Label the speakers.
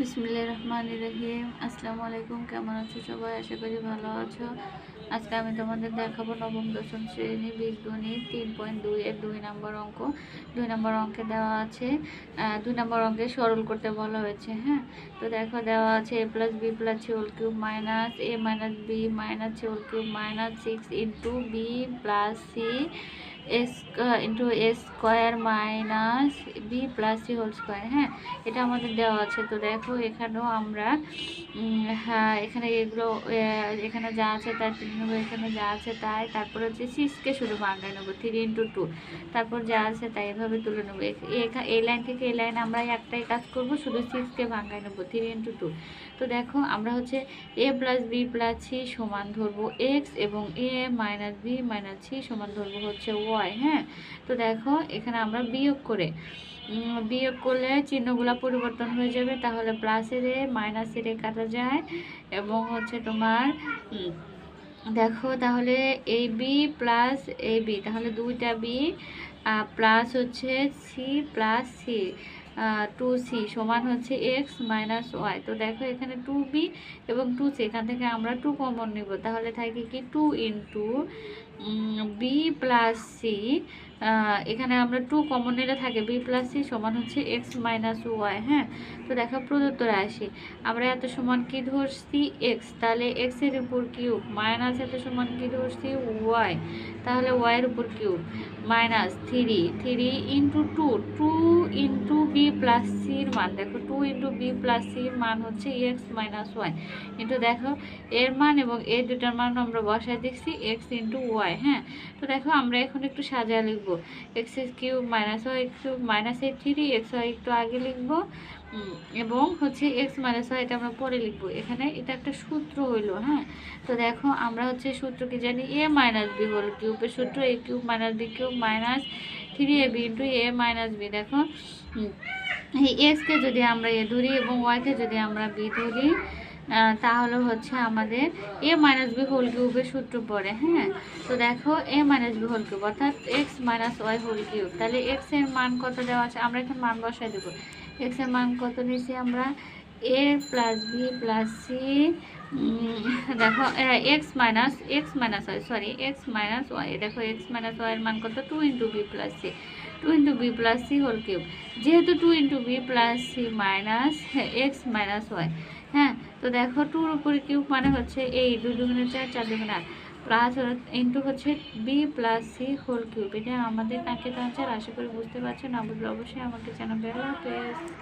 Speaker 1: বিসমিল্লাহির রহমানির রহিম। আসসালামু আলাইকুম কেমন আছো সবাই? আশা করি ভালো আছো। আজকে আমি তোমাদের দেখাবো নবম, দশম শ্রেণি বীজগণিত তিন পয়েন্ট দুই এর দুই নম্বর অঙ্ক। দুই নম্বর অঙ্কে দেওয়া আছে। দুই নম্বর অঙ্কে সরল করতে বলা হয়েছে হ্যাঁ? তো দেখো, দেওয়া আছে A plus B plus whole cube minus A minus B minus whole cube minus six into B plus C S into S square minus B plus C whole square হ্যাঁ? এটা আমাদের দেওয়া আছে। তো দেখো, এখানেও আমরা হ্যাঁ এখানে এগুলো এখানে যা আছে তাই তুলে নেব, এখানে যা আছে তাই, তারপর হচ্ছে সিক্সকে শুধু ভাঙায় নেব থ্রি ইন্টু টু তারপর যা আছে তাই এভাবে তুলে নেব। এই লাইন থেকে এই লাইন আমরা একটাই কাজ করব, শুধু সিক্সকে ভাঙায় নেব থ্রি ইন্টু টু তো দেখো, আমরা হচ্ছে A plus B plus C সমান ধরবো এক্স এবং A minus B minus C সমান ধরবো হচ্ছে ওয়াই হ্যাঁ তো দেখো, এখানে আমরা বিয়োগ করে বিয়োগ করলে চিহ্নগুলো পরিবর্তন হয়ে যাবে। তাহলে প্লাসের এ মাইনাসের এ কাটা যায় এবং হচ্ছে তোমার দেখো তাহলে A B plus A B তাহলে দুইটা বি প্লাস হচ্ছে C plus C two C সমান হচ্ছে এক্স মাইনাস ওয়াই তো দেখো এখানে টু বি এবং টু সি এখান থেকে আমরা টু কমন নিব। তাহলে থাকে কি? Two into B plus C এখানে আমরা টু কমন নিলে থাকে বি প্লাস সি সমান হচ্ছে এক্স মাইনাস ওয়াই হ্যাঁ? তো দেখো প্রদত্ত রাশি, আমরা এত সমান কি ধরছি? এক্স তাহলে এক্সের উপর কিউব মাইনাস এত সমান কি ধরছি? ওয়াই তাহলে ওয়াই এর উপর cube minus three three into two two into B plus সির মান, দেখো টু ইন্টু বি প্লাস সির মান হচ্ছে এক্স মাইনাস ওয়াই কিন্তু দেখো এর মান এবং এই দুটার মান আমরা বসায় দেখছি এক্স ইন্টু ওয়াই হ্যাঁ? তো দেখো আমরা এখন একটু সাজা লিখব। X cube minus Y cube minus এই থ্রি এক্স ওয়াই একটু আগে লিখব এবং হচ্ছে এক্স মাইনাস ওয়াই এটা আমরা পরে লিখব। এখানে এটা একটা সূত্র হইল হ্যাঁ? তো দেখো, আমরা হচ্ছে সূত্র কি জানি? এ মাইনাস বি হল কিউবের সূত্র A cube minus B cube minus three A B into A minus B দেখো? এই এক্সকে যদি আমরা এ ধরি এবং ওয়াইকে যদি আমরা বি ধরি তাহলে হচ্ছে আমাদের এ মাইনাস বি হোল কিউবের সূত্র পড়ে হ্যাঁ? তো দেখো A minus B whole cube অর্থাৎ X minus Y whole cube তাহলে এক্সের মান কত দেওয়া আছে? আমরা এখন মান বসাই দেবো। এক্সের মান কত নিয়েছি আমরা? A plus B plus C দেখো X minus X minus Y sorry X minus Y দেখো এক্স মাইনাস ওয়াই এর মান কত? Two into B plus C two into B plus C whole cube যেহেতু two into B plus C minus X minus Y হ্যাঁ তো দেখো টুর উপরে cube মানে হচ্ছে এই দু দুগুণে চার চার দুগুণে আট। প্লাস ইন্টু হচ্ছে B plus C whole cube এটা আমাদের কাকে আছে আশা করি বুঝতে পারছেন না বুঝলে অবশ্যই আমাকে জানাবে।